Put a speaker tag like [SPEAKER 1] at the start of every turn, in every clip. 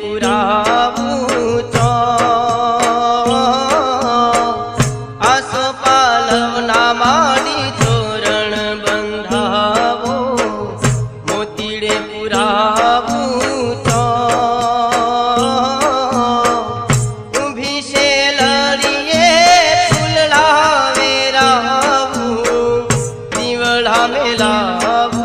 [SPEAKER 1] પુરાવું છો બંધાવો. મોતીડે પુરાવું છો ઊભી છે લડીએ ફૂલ લાવે રાવું દીવડા મેલાવું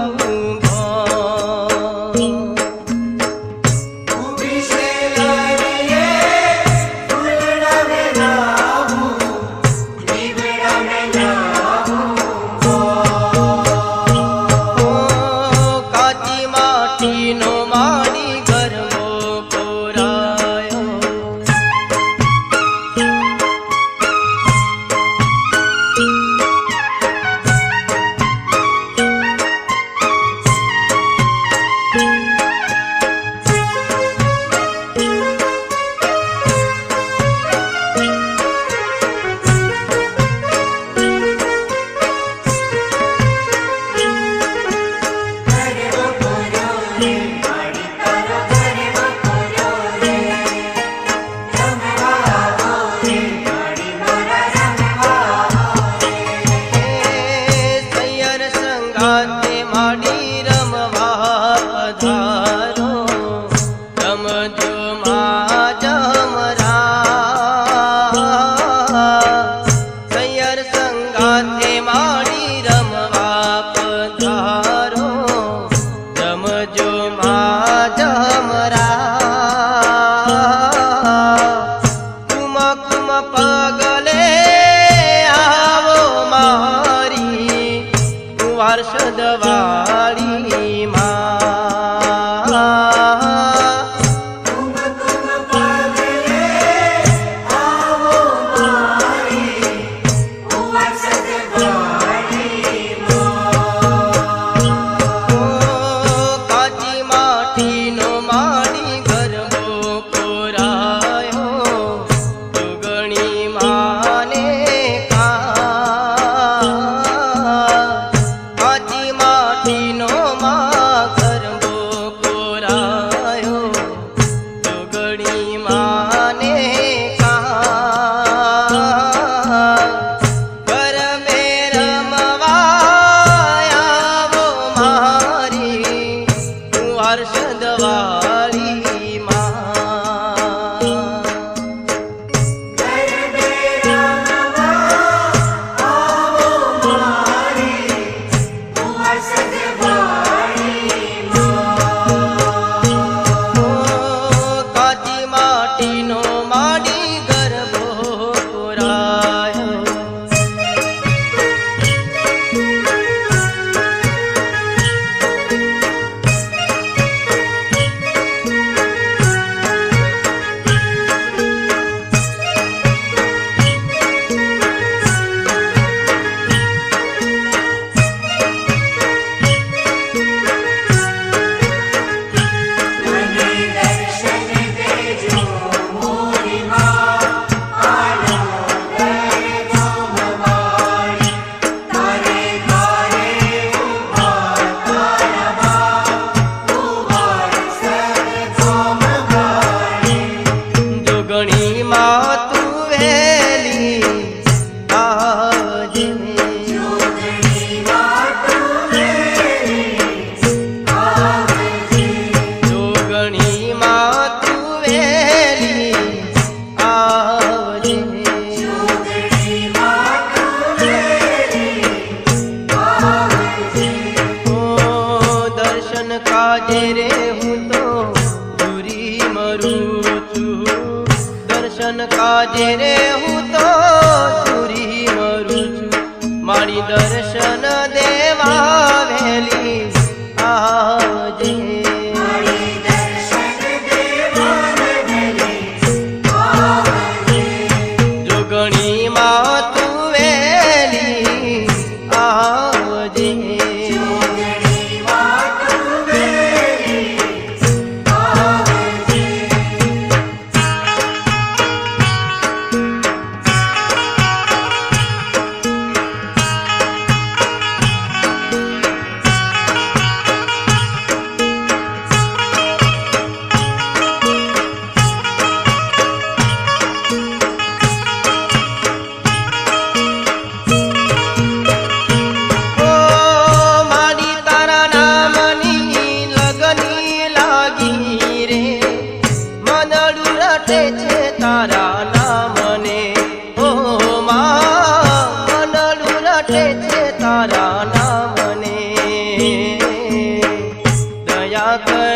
[SPEAKER 1] Hare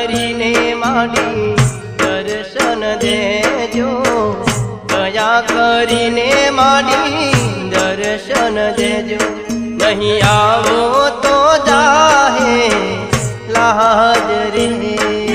[SPEAKER 1] કરીને માડી, દર્શન દેજો. દયા કરીને માડી, દર્શન દેજો. નહીં આવો તો જાહે, લાજ રે.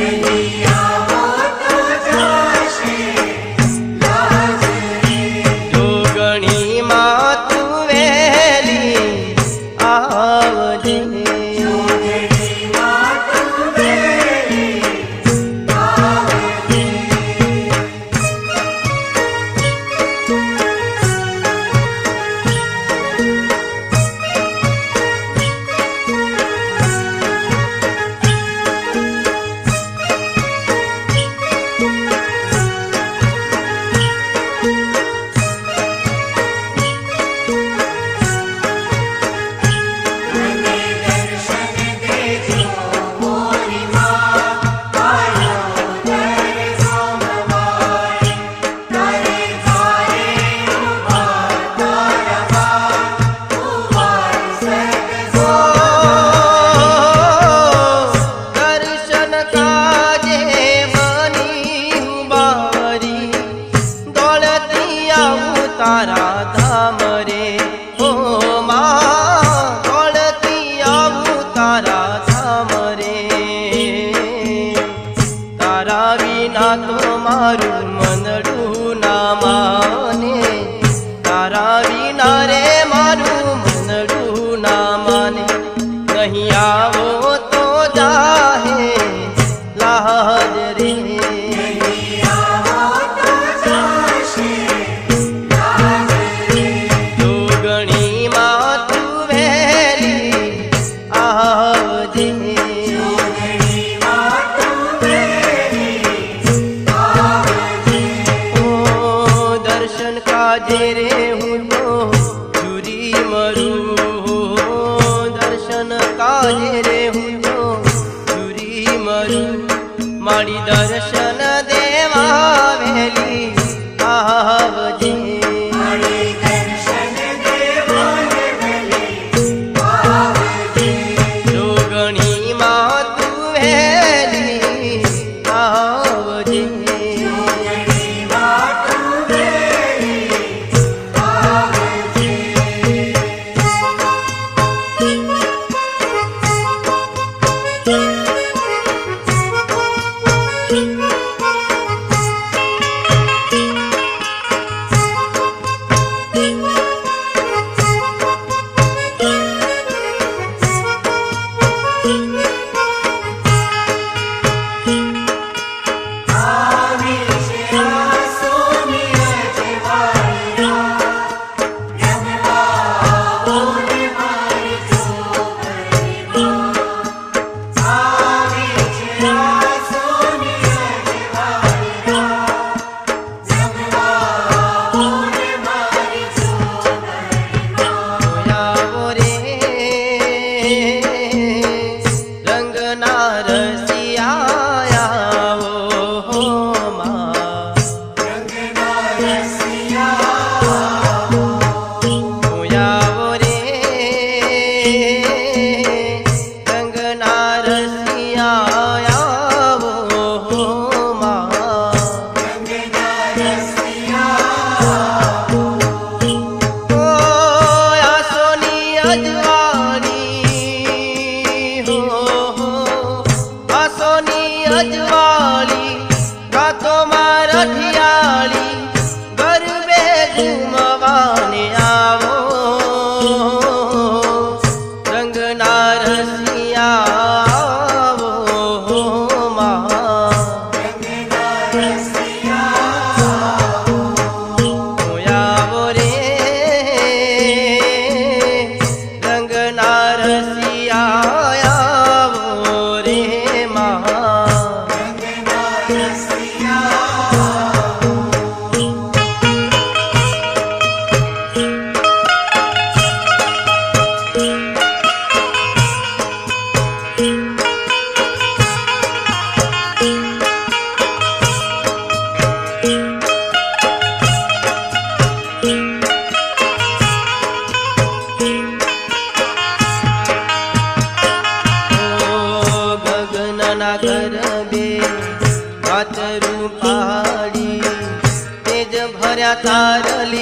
[SPEAKER 1] did it. भरल